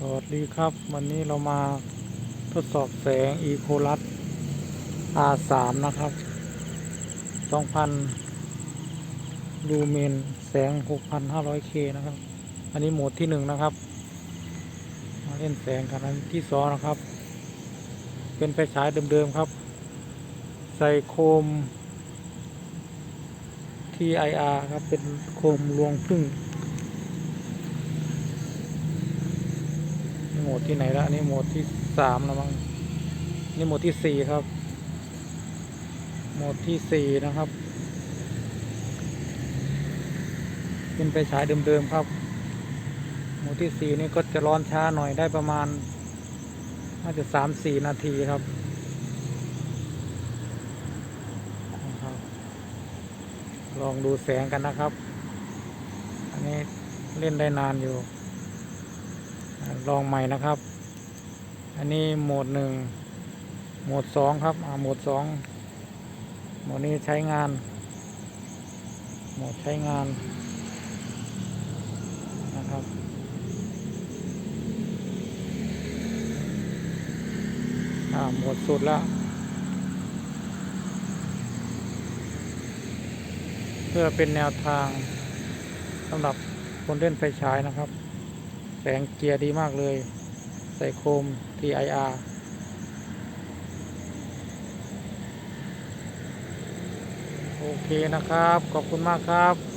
สวัสดีครับ วันนี้เรามาทดสอบแสง e c o l u s R3 นะครับ 2,000 ลูเมนแสง 6,500K นะครับ อันนี้โหมดที่หนึ่งนะครับ มาเล่นแสงกันอันที่สองนะครับ เป็นไฟฉายเดิม ๆ ครับ ใส่โคม TIR ครับ เป็นโคมรวงพึ่ง นี่โหม ดที่ไหนละอันนี้โหมดที่สามแล้วมั้งนี่โหมดที่สี่ครับ โหมดที่สี่นะครับ เป็นไฟฉายเดิมๆครับ โหมดที่สี่นี่ก็จะร้อนช้าหน่อยได้ประมาณน่าจะสามสี่นาทีครับนะครับลองดูแสงกันนะครับ อันนี้เล่นได้นานอยู่ ลองใหม่นะครับ อันนี้โหมดหนึ่งโหมดสองครับอ่าโหมดสองโหมดนี้ใช้งาน โหมดใช้งานนะครับอ่าโหมดสุดแล้ว เพื่อเป็นแนวทางสำหรับคนเล่นไฟฉายนะครับ แสงเกียร์ดีมากเลย ใส่โคม TIR โอเคนะครับ ขอบคุณมากครับ